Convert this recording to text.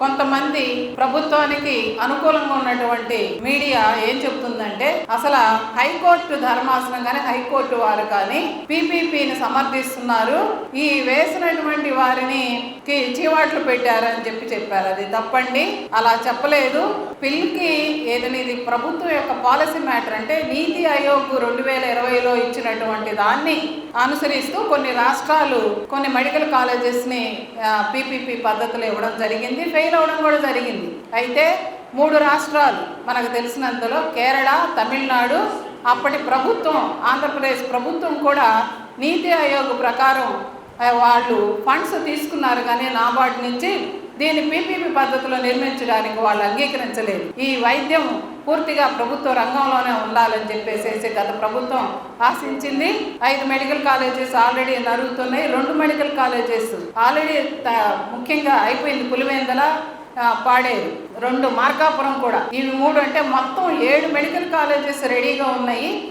కొంతమంది ప్రభుత్వానికి అనుకూలంగా ఉన్నటువంటి మీడియా ఏం చెప్తుందంటే అసలు హైకోర్టు ధర్మాసనం కానీ హైకోర్టు వారు కానీ పీపీపీని సమర్థిస్తున్నారు. ఈ వేసినటువంటి వారిని కి చీవాట్లు పెట్టారని చెప్పి చెప్పారు. అది తప్పండి. అలా చెప్పలేదు. పిల్కి ఏదని ఇది ప్రభుత్వం యొక్క పాలసీ మ్యాటర్ అంటే నీతి ఆయోగ్ రెండు వేల ఇరవైలో ఇచ్చినటువంటి దాన్ని అనుసరిస్తూ కొన్ని రాష్ట్రాలు కొన్ని మెడికల్ కాలేజెస్ని పీపీపీ పద్ధతులు ఇవ్వడం జరిగింది. ఫెయిల్ అవ్వడం కూడా జరిగింది. అయితే మూడు రాష్ట్రాలు మనకు తెలిసినంతలో కేరళ తమిళనాడు అప్పటి ప్రభుత్వం ఆంధ్రప్రదేశ్ ప్రభుత్వం కూడా నీతి ఆయోగ్ ప్రకారం వాళ్ళు ఫండ్స్ తీసుకున్నారు. కానీ నాబార్డు నుంచి దీన్ని పీపీపీ పద్ధతిలో నిర్మించడానికి వాళ్ళు అంగీకరించలేదు. ఈ వైద్యం పూర్తిగా ప్రభుత్వ రంగంలోనే ఉండాలని చెప్పేసి గత ప్రభుత్వం ఆశించింది. ఐదు మెడికల్ కాలేజెస్ ఆల్రెడీ నరుగుతున్నాయి రెండు మెడికల్ కాలేజెస్ ఆల్రెడీ త- ముఖ్యంగా అయిపోయింది పులివెందల పాడేరు. రెండు మార్కాపురం కూడా. ఇవి మూడు అంటే మొత్తం ఏడు మెడికల్ కాలేజెస్ రెడీగా ఉన్నాయి.